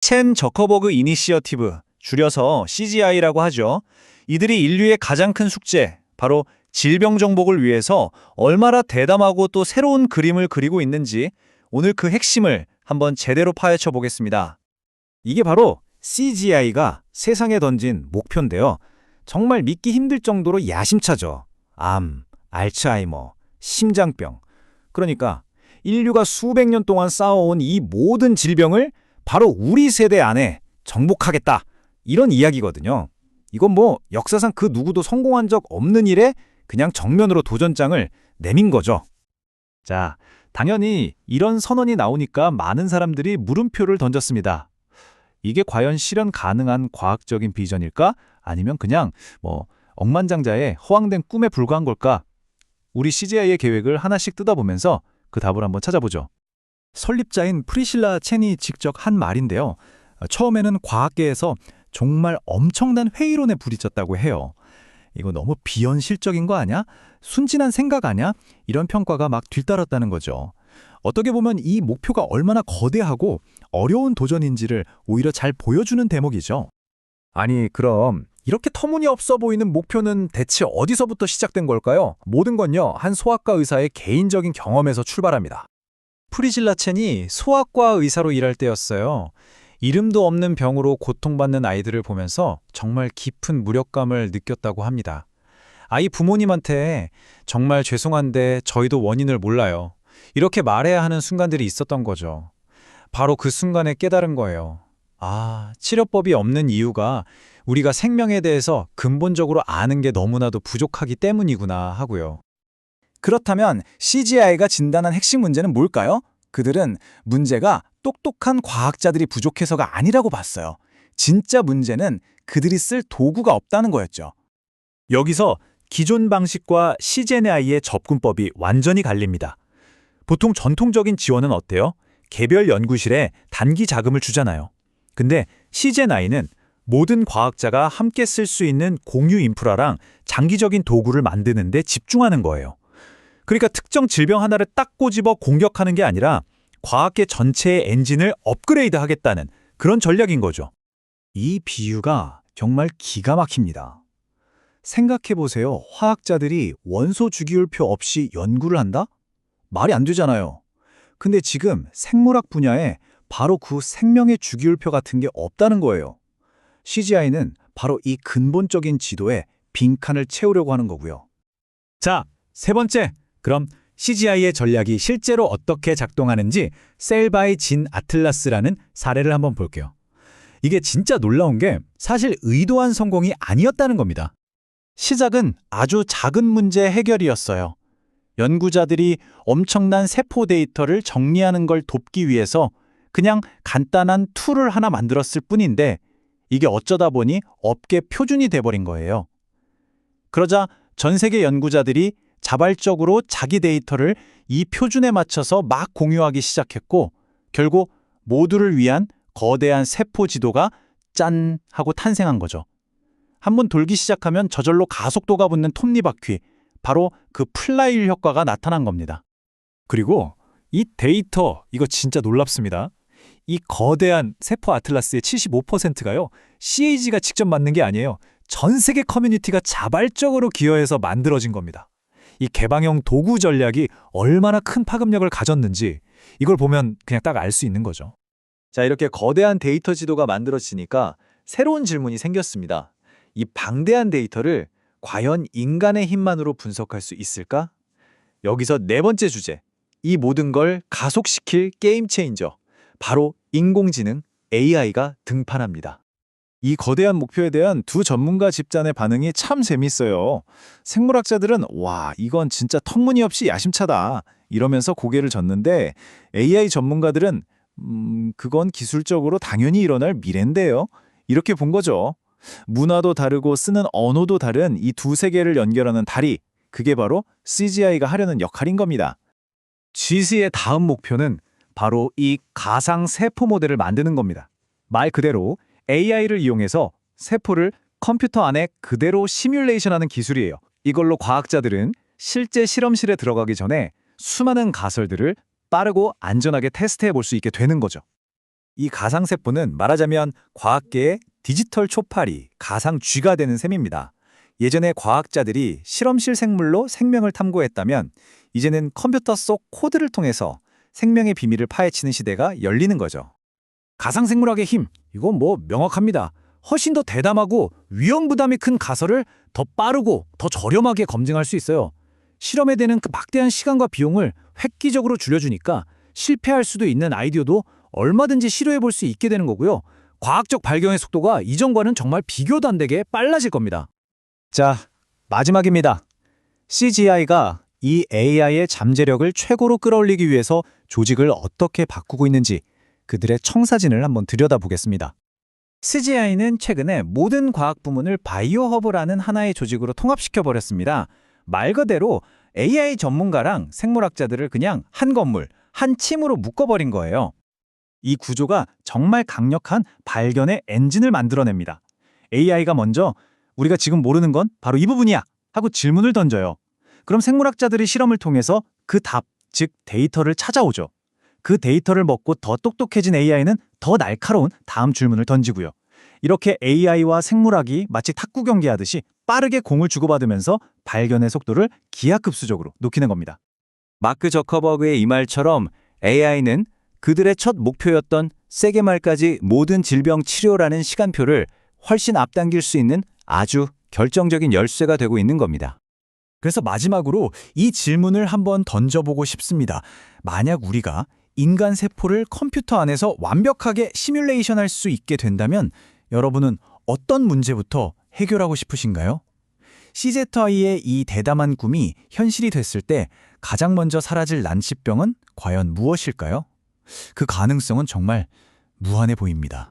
첸 저커버그 이니시어티브, 줄여서 CGI라고 하죠. 이들이 인류의 가장 큰 숙제, 바로 질병 정복을 위해서 얼마나 대담하고 또 새로운 그림을 그리고 있는지 오늘 그 핵심을 한번 제대로 파헤쳐 보겠습니다. 이게 바로 CGI가 세상에 던진 목표인데요. 정말 믿기 힘들 정도로 야심차죠. 암, 알츠하이머, 심장병. 그러니까 인류가 수백 년 동안 쌓아온 이 모든 질병을 바로 우리 세대 안에 정복하겠다. 이런 이야기거든요. 이건 뭐 역사상 그 누구도 성공한 적 없는 일에 그냥 정면으로 도전장을 내민 거죠. 자, 당연히 이런 선언이 나오니까 많은 사람들이 물음표를 던졌습니다. 이게 과연 실현 가능한 과학적인 비전일까? 아니면 그냥 뭐 억만장자의 허황된 꿈에 불과한 걸까? 우리 CGI의 계획을 하나씩 뜯어보면서 그 답을 한번 찾아보죠. 설립자인 프리실라 첸이 직접 한 말인데요. 어, 처음에는 과학계에서 정말 엄청난 회의론에 부딪혔다고 해요. 이거 너무 비현실적인 거 아냐? 순진한 생각 아냐? 이런 평가가 막 뒤따랐다는 거죠. 어떻게 보면 이 목표가 얼마나 거대하고 어려운 도전인지를 오히려 잘 보여주는 대목이죠. 아니, 그럼 이렇게 터무니없어 보이는 목표는 대체 어디서부터 시작된 걸까요? 모든 건요, 한 소아과 의사의 개인적인 경험에서 출발합니다. 프리질라 첸이 소아과 의사로 일할 때였어요. 이름도 없는 병으로 고통받는 아이들을 보면서 정말 깊은 무력감을 느꼈다고 합니다. 아이 부모님한테 정말 죄송한데 저희도 원인을 몰라요. 이렇게 말해야 하는 순간들이 있었던 거죠. 바로 그 순간에 깨달은 거예요. 아, 치료법이 없는 이유가 우리가 생명에 대해서 근본적으로 아는 게 너무나도 부족하기 때문이구나 하고요. 그렇다면 CGI가 진단한 핵심 문제는 뭘까요? 그들은 문제가 똑똑한 과학자들이 부족해서가 아니라고 봤어요. 진짜 문제는 그들이 쓸 도구가 없다는 거였죠. 여기서 기존 방식과 CGNAI의 접근법이 완전히 갈립니다. 보통 전통적인 지원은 어때요? 개별 연구실에 단기 자금을 주잖아요. 근데 CGNAI는 모든 과학자가 함께 쓸 수 있는 공유 인프라랑 장기적인 도구를 만드는 데 집중하는 거예요. 그러니까 특정 질병 하나를 딱 꼬집어 공격하는 게 아니라 과학계 전체의 엔진을 업그레이드 하겠다는 그런 전략인 거죠. 이 비유가 정말 기가 막힙니다. 생각해보세요. 화학자들이 원소 주기율표 없이 연구를 한다? 말이 안 되잖아요. 근데 지금 생물학 분야에 바로 그 생명의 주기율표 같은 게 없다는 거예요. CGI는 바로 이 근본적인 지도에 빈칸을 채우려고 하는 거고요. 자, 세 번째. 그럼 CGI의 전략이 실제로 어떻게 작동하는지 셀바이 진 아틀라스라는 사례를 한번 볼게요. 이게 진짜 놀라운 게 사실 의도한 성공이 아니었다는 겁니다. 시작은 아주 작은 문제 해결이었어요. 연구자들이 엄청난 세포 데이터를 정리하는 걸 돕기 위해서 그냥 간단한 툴을 하나 만들었을 뿐인데 이게 어쩌다 보니 업계 표준이 돼버린 거예요. 그러자 전 세계 연구자들이 자발적으로 자기 데이터를 이 표준에 맞춰서 막 공유하기 시작했고 결국 모두를 위한 거대한 세포 지도가 짠 하고 탄생한 거죠. 한번 돌기 시작하면 저절로 가속도가 붙는 톱니바퀴, 바로 그 플라이힐 효과가 나타난 겁니다. 그리고 이 데이터, 이거 진짜 놀랍습니다. 이 거대한 세포 아틀라스의 75%가요, CAG가 직접 만든 게 아니에요. 전 세계 커뮤니티가 자발적으로 기여해서 만들어진 겁니다. 이 개방형 도구 전략이 얼마나 큰 파급력을 가졌는지 이걸 보면 그냥 딱 알 수 있는 거죠. 자, 이렇게 거대한 데이터 지도가 만들어지니까 새로운 질문이 생겼습니다. 이 방대한 데이터를 과연 인간의 힘만으로 분석할 수 있을까? 여기서 네 번째 주제. 이 모든 걸 가속시킬 게임 체인저. 바로 인공지능 AI가 등판합니다. 이 거대한 목표에 대한 두 전문가 집단의 반응이 참 재밌어요. 생물학자들은 와, 이건 진짜 터무니없이 야심차다. 이러면서 고개를 젓는데 AI 전문가들은 음, 그건 기술적으로 당연히 일어날 미래인데요. 이렇게 본 거죠. 문화도 다르고 쓰는 언어도 다른 이 두 세계를 연결하는 다리, 그게 바로 CGI가 하려는 역할인 겁니다. GC의 다음 목표는 바로 이 가상 세포 모델을 만드는 겁니다. 말 그대로 AI를 이용해서 세포를 컴퓨터 안에 그대로 시뮬레이션하는 기술이에요. 이걸로 과학자들은 실제 실험실에 들어가기 전에 수많은 가설들을 빠르고 안전하게 테스트해 볼 수 있게 되는 거죠. 이 가상세포는 말하자면 과학계의 디지털 초파리, 가상 쥐가 되는 셈입니다. 예전에 과학자들이 실험실 생물로 생명을 탐구했다면 이제는 컴퓨터 속 코드를 통해서 생명의 비밀을 파헤치는 시대가 열리는 거죠. 가상생물학의 힘, 이건 뭐 명확합니다. 훨씬 더 대담하고 위험 부담이 큰 가설을 더 빠르고 더 저렴하게 검증할 수 있어요. 실험에 되는 그 막대한 시간과 비용을 획기적으로 줄여주니까 실패할 수도 있는 아이디어도 얼마든지 시도해 볼 수 있게 되는 거고요. 과학적 발견의 속도가 이전과는 정말 비교도 안 되게 빨라질 겁니다. 자, 마지막입니다. CGI가 이 AI의 잠재력을 최고로 끌어올리기 위해서 조직을 어떻게 바꾸고 있는지 그들의 청사진을 한번 들여다보겠습니다. CGI는 최근에 모든 과학 부문을 바이오 허브라는 하나의 조직으로 통합시켜 버렸습니다. 말 그대로 AI 전문가랑 생물학자들을 그냥 한 건물, 한 팀으로 묶어버린 거예요. 이 구조가 정말 강력한 발견의 엔진을 만들어냅니다. AI가 먼저 우리가 지금 모르는 건 바로 이 부분이야 하고 질문을 던져요. 그럼 생물학자들이 실험을 통해서 그 답, 즉 데이터를 찾아오죠. 그 데이터를 먹고 더 똑똑해진 AI는 더 날카로운 다음 질문을 던지고요. 이렇게 AI와 생물학이 마치 탁구 경기하듯이 빠르게 공을 주고받으면서 발견의 속도를 기하급수적으로 높이는 겁니다. 마크 저커버그의 이 말처럼 AI는 그들의 첫 목표였던 세게 말까지 모든 질병 치료라는 시간표를 훨씬 앞당길 수 있는 아주 결정적인 열쇠가 되고 있는 겁니다. 그래서 마지막으로 이 질문을 한번 던져보고 싶습니다. 만약 우리가 인간 세포를 컴퓨터 안에서 완벽하게 시뮬레이션 할 수 있게 된다면 여러분은 어떤 문제부터 해결하고 싶으신가요? CZI의 이 대담한 꿈이 현실이 됐을 때 가장 먼저 사라질 난치병은 과연 무엇일까요? 그 가능성은 정말 무한해 보입니다.